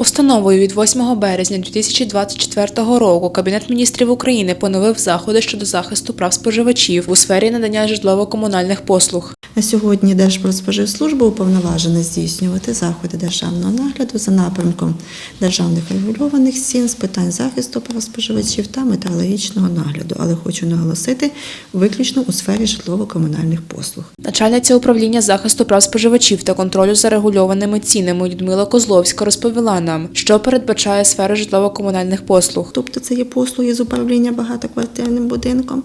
Постановою від 8 березня 2024 року Кабінет міністрів України поновив заходи щодо захисту прав споживачів у сфері надання житлово-комунальних послуг. На сьогодні Держпродспоживслужба уповноважена здійснювати заходи державного нагляду за напрямком державних регульованих цін з питань захисту прав споживачів та метеорологічного нагляду, але хочу наголосити виключно у сфері житлово-комунальних послуг. Начальниця управління захисту прав споживачів та контролю за регульованими цінами Людмила Козловська розповіла нам, що передбачає сфера житлово-комунальних послуг. Тобто це є послуги з управління багатоквартирним будинком.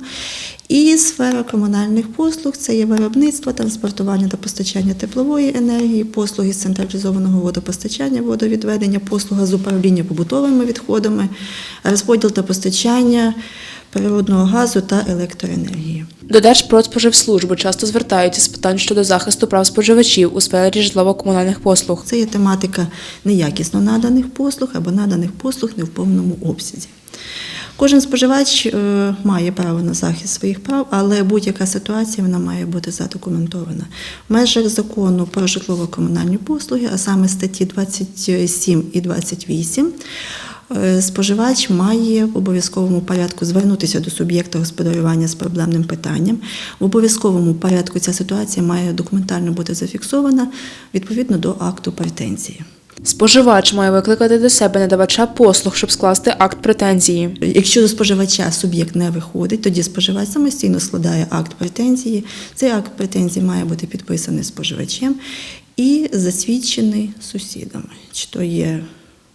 І сфера комунальних послуг це є виробництво, транспортування та постачання теплової енергії, послуги з централізованого водопостачання, водовідведення, послуга з управління побутовими відходами, розподіл та постачання природного газу та електроенергії. До Держпродспоживслужби часто звертаються з питань щодо захисту прав споживачів у сфері житлово-комунальних послуг. Це є тематика неякісно наданих послуг або наданих послуг не в повному обсязі. Кожен споживач е, має право на захист своїх прав, але будь-яка ситуація вона має бути задокументована. В межах закону про житлово-комунальні послуги, а саме статті 27 і 28, е, споживач має в обов'язковому порядку звернутися до суб'єкта господарювання з проблемним питанням. В обов'язковому порядку ця ситуація має документально бути зафіксована відповідно до акту претензії. Споживач має викликати до себе надавача послуг, щоб скласти акт претензії. Якщо до споживача суб'єкт не виходить, тоді споживач самостійно складає акт претензії. Цей акт претензії має бути підписаний споживачем і засвідчений сусідами. Чи то є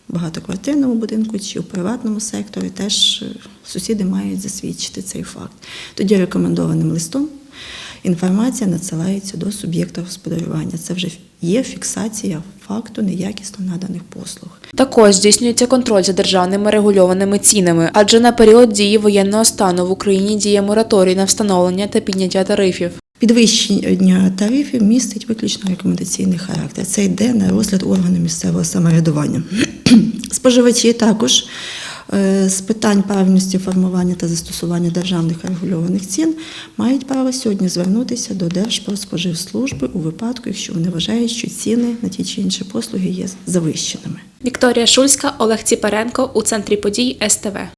в багатоквартирному будинку, чи у приватному секторі, теж е, сусіди мають засвідчити цей факт. Тоді рекомендованим листом інформація надсилається до суб'єкта господарювання. Це вже є фіксація факту неякісно наданих послуг. Також здійснюється контроль за державними регульованими цінами, адже на період дії воєнного стану в Україні діє мораторій на встановлення та підняття тарифів. Підвищення тарифів містить виключно рекомендаційний характер. Це йде на розгляд органу місцевого самоврядування. Споживачі також з питань правильності формування та застосування державних регульованих цін мають право сьогодні звернутися до Держпродспоживслужби у випадку, якщо вони вважають, що ціни на ті чи інші послуги є завищеними. Вікторія Шульська, Олег Ціпаренко у центрі подій СТВ.